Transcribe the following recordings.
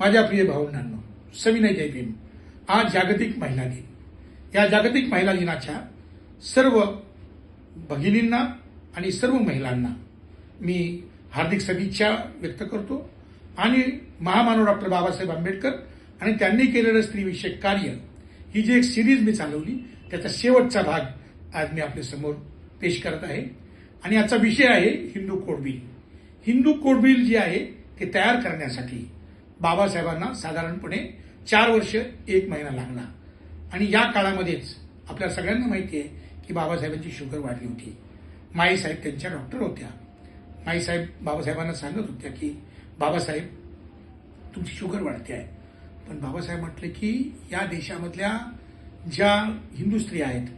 माझ्या प्रिय भावंडांनो सविनय जय भीम आज जागतिक महिला दिन. या जागतिक महिला दिनाच्या सर्व भगिनींना आणि सर्व महिलांना मी हार्दिक सदिच्छा व्यक्त करतो आणि महामानव डॉक्टर बाबासाहेब आंबेडकर आणि त्यांनी केलेलं स्त्रीविषयक कार्य ही जी एक सिरीज मी चालवली त्याचा शेवटचा भाग आज मी आपल्यासमोर पेश करत आहे. आणि याचा विषय आहे हिंदू कोडबिल. हिंदू कोडबिल जी जे आहे ते तयार करण्यासाठी बाबासाहेबांना साधारणपणे चार वर्ष एक महिना लागला आणि या काळामध्येच आपल्या सगळ्यांना माहिती आहे की बाबासाहेबांची शुगर वाढली होती. माईसाहेब त्यांच्या डॉक्टर होत्या. माईसाहेब बाबासाहेबांना सांगत होत्या की बाबासाहेब तुमची शुगर वाढते आहे. पण बाबासाहेब म्हटले की या देशामधल्या ज्या हिंदू स्त्रिया आहेत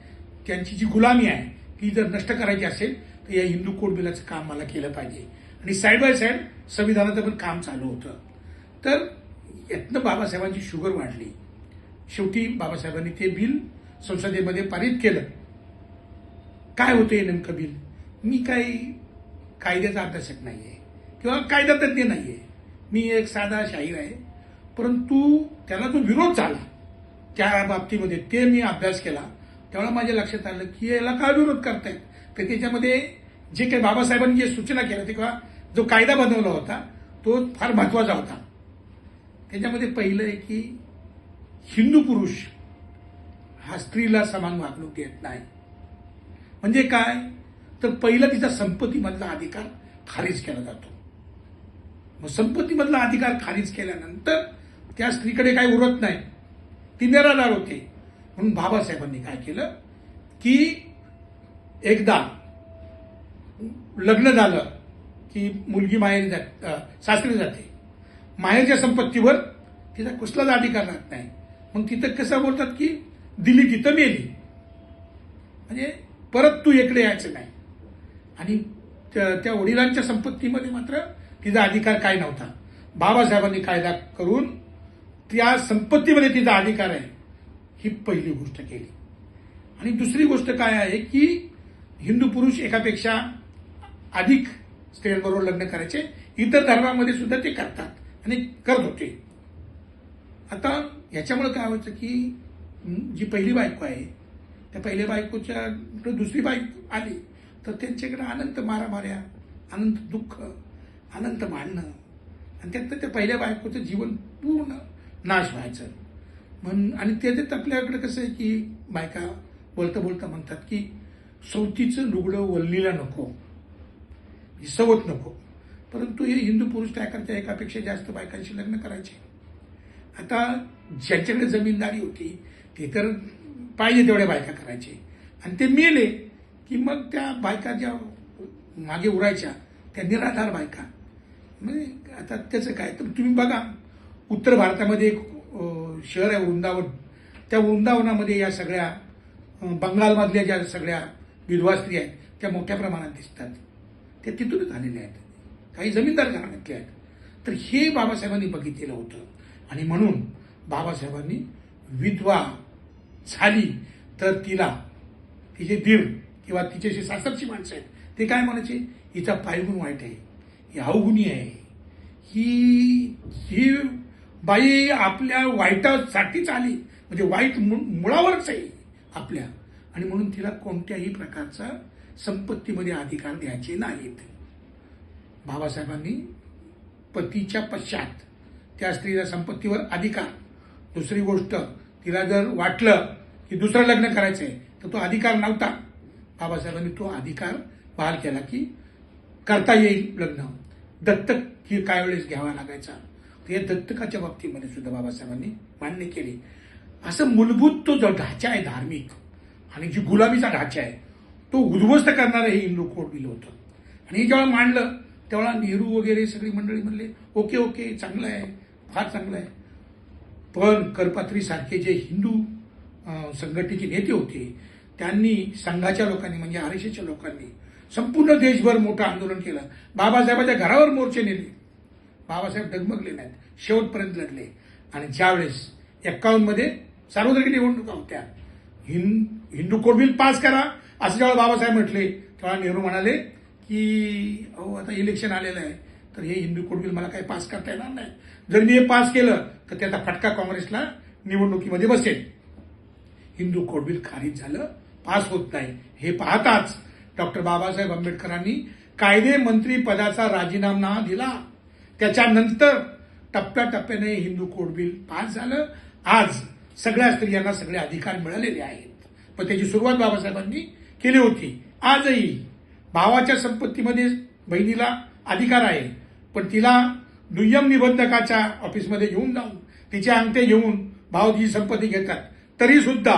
त्यांची जी गुलामी आहे ती जर नष्ट करायची असेल तर या हिंदू कोड बिलाचं काम मला केलं पाहिजे. आणि साईड बाय साईड संविधानाचं पण काम चालू होतं. तर यातनं बाबासाहेबांची शुगर वाढली. शेवटी बाबासाहेबांनी ते बिल संसदेमध्ये पारित केलं. काय होतं हे नेमकं बिल? मी काही कायद्याचा अभ्यासक नाही आहे किंवा कायदा तज्ज्ञ नाही आहे मी एक साधा शाहीर आहे. परंतु त्याला जो विरोध झाला त्या बाबतीमध्ये ते मी अभ्यास केला. तेव्हा माझ्या लक्षात आलं की याला काय विरोध करतायत? तर त्याच्यामध्ये जे काही बाबासाहेबांनी जे सूचना केल्या ते किंवा जो कायदा बनवला होता तो फार महत्त्वाचा होता. त्याच्यामध्ये पहिलं आहे की हिंदू पुरुष हा स्त्रीला समान वागणूक देत नाही. म्हणजे काय? तर पहिला तिचा संपत्तीमधला अधिकार खारिज केला जातो. मग संपत्तीमधला अधिकार खारिज केल्यानंतर त्या स्त्रीकडे काही उरत नाही. ती निराधार होते. म्हणून बाबासाहेबांनी काय केलं? की एकदा लग्न झालं की मुलगी माहेरी जात सासरी जाते. माहेरच्या संपत्तीवर तिचा कुठलाच अधिकार राहत नाही. मग तिथं कसं बोलतात की दिली तिथं मेली. म्हणजे परत तू इकडे यायचं नाही. आणि त्या त्या वडिलांच्या संपत्तीमध्ये मात्र तिचा अधिकार काय नव्हता. बाबासाहेबांनी कायदा करून त्या संपत्तीमध्ये तिचा अधिकार आहे ही पहिली गोष्ट केली. आणि दुसरी गोष्ट काय आहे की हिंदू पुरुष एकापेक्षा अधिक स्त्रियांबरोबर लग्न करायचे इतर धर्मामध्ये सुद्धा ते करतात. आणि करत होते. आता याच्यामुळे काय व्हायचं की जी पहिली बायको आहे त्या पहिल्या बायकोच्या दुसरी बायको आली तर त्यांच्याकडे अनंत मारामाऱ्या अनंत दुःख अनंत मांडणं आणि त्यात त्या पहिल्या बायकोचं जीवन पूर्ण नाश व्हायचं. म्हण आणि त्याच्यात आपल्याकडे कसं आहे की बायका बोलता बोलता म्हणतात की सवतीचं लुगडं वल्लीला नको. ही सवत नको. परंतु हे हिंदू पुरुष काय करते? एकापेक्षा जास्त बायकांशी लग्न करायचे. आता ज्याच्याकडे जमीनदारी होती ते तर पाहिजे तेवढ्या बायका करायचे. आणि ते मेले की मग त्या बायका ज्या मागे उरायच्या त्या निराधार बायका. म्हणजे आता त्याचं काय? तर तुम्ही बघा उत्तर भारतामध्ये एक शहर आहे वृंदावन. त्या वृंदावनामध्ये या सगळ्या बंगालमधल्या ज्या सगळ्या विधवा स्त्री आहेत त्या मोठ्या प्रमाणात दिसतात. त्या तिथूनच आलेल्या आहेत. काही जमीनदार घराण्यातले आहेत. तर हे बाबासाहेबांनी बघितलेलं होतं. आणि म्हणून बाबासाहेबांनी विधवा झाली तर तिला तिचे दीर किंवा तिचे जे सासरची माणसं आहेत ते काय म्हणायचे? हिचा पायगुण वाईट आहे. ही अवगुणी आहे. ही ही बाई आपल्या वाईटासाठीच आली म्हणजे वाईट मु- मुळावरच आहे आपल्या. आणि म्हणून तिला कोणत्याही प्रकारचा संपत्तीमध्ये अधिकार द्यायचे नाहीत. बाबासाहेबांनी पतीच्या पश्चात त्या स्त्रीला संपत्तीवर अधिकार. दुसरी गोष्ट तिला जर वाटलं की दुसरं लग्न करायचं आहे तर तो अधिकार नव्हता. बाबासाहेबांनी तो अधिकार बहाल केला की करता येईल लग्न. दत्तक ही काय वेळेस घ्यावा लागायचा? तर या दत्तकाच्या बाबतीमध्ये सुद्धा बाबासाहेबांनी मान्य केली. असं मूलभूत तो जो ढाचा आहे धार्मिक आणि जी गुलाबीचा ढाचा आहे तो उद्ध्वस्त करणारं हे हिंदू कोड बिल होतं. आणि हे जेव्हा मांडलं तेव्हा नेहरू वगैरे सगळी मंडळी म्हणले ओके ओके चांगलं आहे फार चांगलं आहे. पण करपात्रीसारखे जे हिंदू संघटनेचे नेते होते त्यांनी संघाच्या लोकांनी म्हणजे आर एस लोकांनी संपूर्ण देशभर मोठं आंदोलन केलं. बाबासाहेबाच्या घरावर मोर्चे नेले. बाबासाहेब डगमगले नाहीत शेवटपर्यंत लढले. आणि ज्यावेळेस एक्कावन्नमध्ये सार्वत्रिक निवडणुका होत्या Hind Hindu code bill pass करा असं ज्यावेळेला बाबासाहेब म्हटले तेव्हा नेहरू म्हणाले की अहो आता इलेक्शन आलेलं आहे. तर हे हिंदू कोड बिल मला काही पास करता येणार नाही. जर मी हे पास केलं तर त्याचा फटका काँग्रेसला निवडणुकीमध्ये बसेल. हिंदू कोड बिल खारिज झालं पास होत नाही. हे पाहताच डॉक्टर बाबासाहेब आंबेडकरांनी कायदे मंत्री पदाचा राजीनामा दिला. त्याच्यानंतर टप्प्याटप्प्याने हिंदू कोड बिल पास झालं. आज सगळ्या स्त्रियांना सगळे अधिकार मिळालेले आहेत. पण त्याची सुरुवात बाबासाहेबांनी केली होती. आजही भावाच्या संपत्तीमध्ये बहिणीला अधिकार आहे पण तिला दुय्यम निबंधकाच्या ऑफिसमध्ये घेऊन जाऊन तिचे अंगठे घेऊन भाव जी संपत्ती घेतात. तरी सुद्धा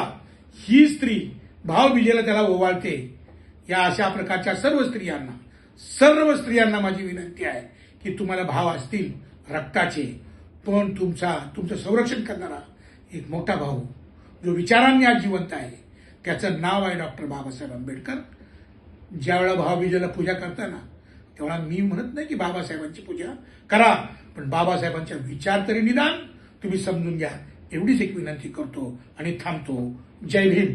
ही स्त्री भावबीजेला त्याला ओवाळते. या अशा प्रकारच्या सर्व स्त्रियांना सर्व स्त्रियांना माझी विनंती आहे की तुम्हाला भाव असतील रक्ताचे पण तुमचा तुमचं संरक्षण करणारा एक मोठा भाऊ जो विचारांनी आज जिवंत आहे त्याचं नाव आहे डॉक्टर बाबासाहेब आंबेडकर. ज्यावेळा भावबीजेला पूजा करताना तेव्हा मी म्हणत नाही की बाबासाहेबांची पूजा करा पण बाबासाहेबांचा विचार तरी निदान तुम्ही समजून घ्या. एवढीच एक विनंती करतो आणि थांबतो. जय भीम.